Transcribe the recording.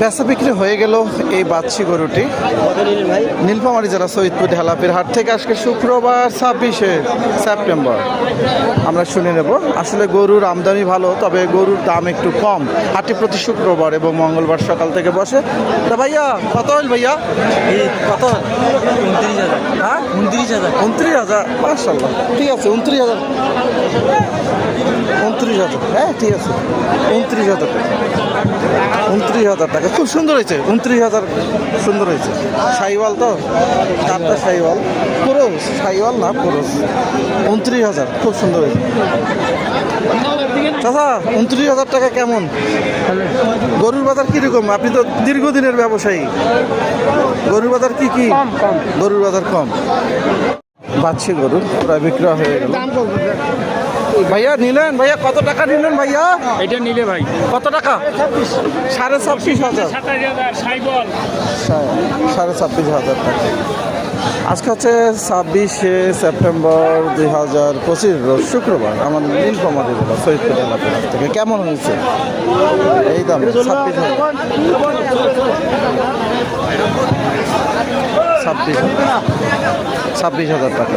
বেচা বিক্রি হয়ে গেল এই বাচ্চি গরুটি। নীলফামারি জেলা সৈয়দপুর ঢেলাপির হাট থেকে আজকে শুক্রবার ছাব্বিশে সেপ্টেম্বর। আমরা শুনে নেব, আসলে গরুর আমদানি ভালো, তবে গরুর দাম একটু কম। হাটটি প্রতি শুক্রবার এবং মঙ্গলবার সকাল থেকে বসে। তা ভাইয়া, কত হল ভাইয়া? কত? উনত্রিশ হাজার। উনত্রিশ হাজার? মার্শাল্লাহ ঠিক আছে উনত্রিশ হাজার। উনত্রিশ হাজার। হ্যাঁ ঠিক আছে। উনত্রিশ হাজার টাকা। উনত্রিশ হাজার টাকা। খুব সুন্দর হয়েছে। উনত্রিশ হাজার সুন্দর হয়েছে। সাইওয়াল তো? চারটা সাইওয়াল। পুরুষ। সাইওয়াল না পুরুষ। উনত্রিশ হাজার। খুব সুন্দর হয়েছে। চাচা উনত্রিশ হাজার টাকা কেমন? গরুর বাজার কীরকম? আপনি তো দীর্ঘদিনের ব্যবসায়ী। গরুর বাজার কি কি? গরুর বাজার কম। বাচ্চি গরু প্রায় বিক্রয় হয়ে গেল। ভাইয়া নিলেন ভাইয়া কত টাকা নিলেন ভাইয়া? এটা নিলে ভাই। কত টাকা? সাড়ে ছাব্বিশ হাজার। সাড়ে ছাব্বিশ হাজার টাকা। আজকে হচ্ছে ছাব্বিশে সেপ্টেম্বর দুই হাজার পঁচিশ রোজ শুক্রবার। আমার নীলফামারি জেলা সৈয়দপুর এলাকার থেকে। কেমন হয়েছে? এই দাম ছাব্বিশ হাজার ছাব্বিশ ছাব্বিশ হাজার টাকা।